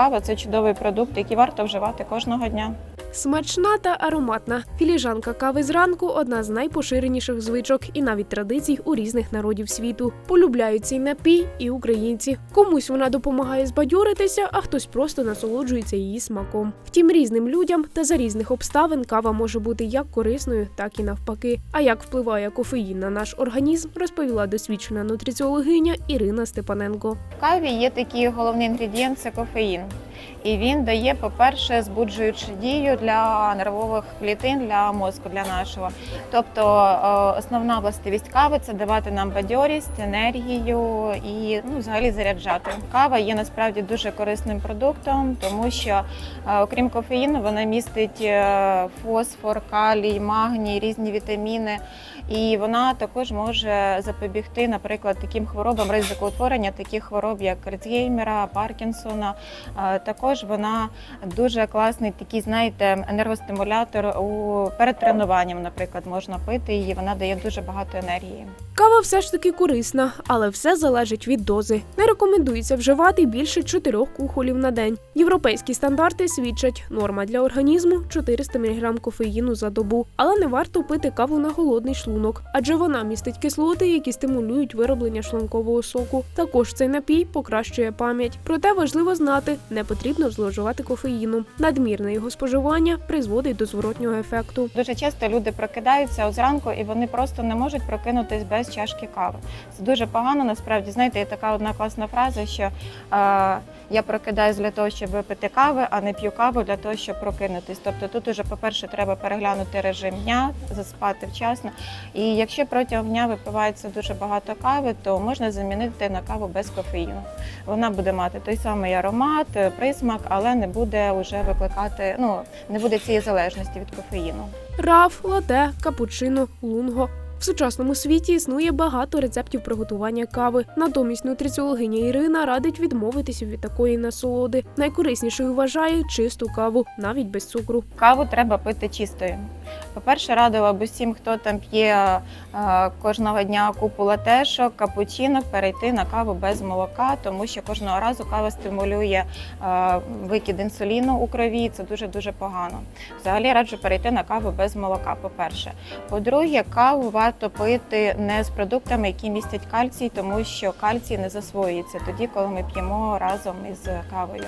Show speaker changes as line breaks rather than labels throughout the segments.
кава це чудовий продукт, який варто вживати кожного дня.
Смачна та ароматна. Філіжанка кави зранку одна з найпоширеніших звичок і навіть традицій у різних народів світу. Полюбляють цей напій і українці. Комусь вона допомагає збадьоритися, а хтось просто насолоджується її смаком. Втім, різним людям та за різних обставин кава може бути як корисною, так і навпаки. А як впливає кофеїн на наш організм, розповіла досвідчена нутриціологиня Ірина Степаненко.
В каві є такий головний інгредієнт це кофеїн. І він дає, по-перше, збуджуючу дію для нервових клітин, для мозку, для нашого. Тобто е, основна властивість кави це давати нам бадьорість, енергію і ну, взагалі заряджати. Кава є насправді дуже корисним продуктом, тому що е, окрім кофеїну, вона містить е, фосфор, калій, магній, різні вітаміни. І вона також може запобігти, наприклад, таким хворобам ризику утворення таких хвороб, як Альцгеймера, Паркінсона. Е, Також вона дуже класний такий, знаєте, енергостимулятор у перед тренуванням, наприклад, можна пити її. Вона дає дуже багато енергії.
Кава все ж таки корисна, але все залежить від дози. Не рекомендується вживати більше 4 кухолів на день. Європейські стандарти свідчать, норма для організму 400 мг кофеїну за добу, але не варто пити каву на голодний шлунок, адже вона містить кислоти, які стимулюють вироблення шлункового соку. Також цей напій покращує пам'ять. Проте важливо знати, не потрібно зловживати кофеїну. Надмірне його споживання призводить до зворотнього ефекту.
Дуже часто люди прокидаються зранку і вони просто не можуть прокинутись без чашки кави. Це дуже погано. Насправді, знаєте, є така одна класна фраза, що е, я прокидаюсь для того, щоб випити кави, а не п'ю каву для того, щоб прокинутись. Тобто тут уже, по-перше, треба переглянути режим дня, заспати вчасно. І якщо протягом дня випивається дуже багато кави, то можна замінити на каву без кофеїну. Вона буде мати той самий аромат, е, присмак, але не буде вже викликати, ну не буде цієї залежності від кофеїну.
Раф, лате, капучино, лунго. В сучасному світі існує багато рецептів приготування кави. Натомість нутриціологиня Ірина радить відмовитися від такої насолоди. Найкориснішою вважає чисту каву, навіть без цукру.
Каву треба пити чистою. По-перше, радила б усім, хто там п'є е, кожного дня купу латешок, капучинок, перейти на каву без молока, тому що кожного разу кава стимулює е, викид інсуліну у крові. Це дуже дуже погано. Взагалі раджу перейти на каву без молока. По-перше, по-друге, каву варто пити не з продуктами, які містять кальцій, тому що кальцій не засвоюється тоді, коли ми п'ємо разом із кавою.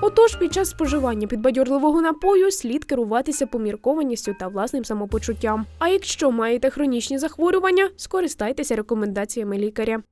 Отож, під час споживання підбадьорливого напою слід керуватися поміркованістю та власним самопочуттям. А якщо маєте хронічні захворювання, скористайтеся рекомендаціями лікаря.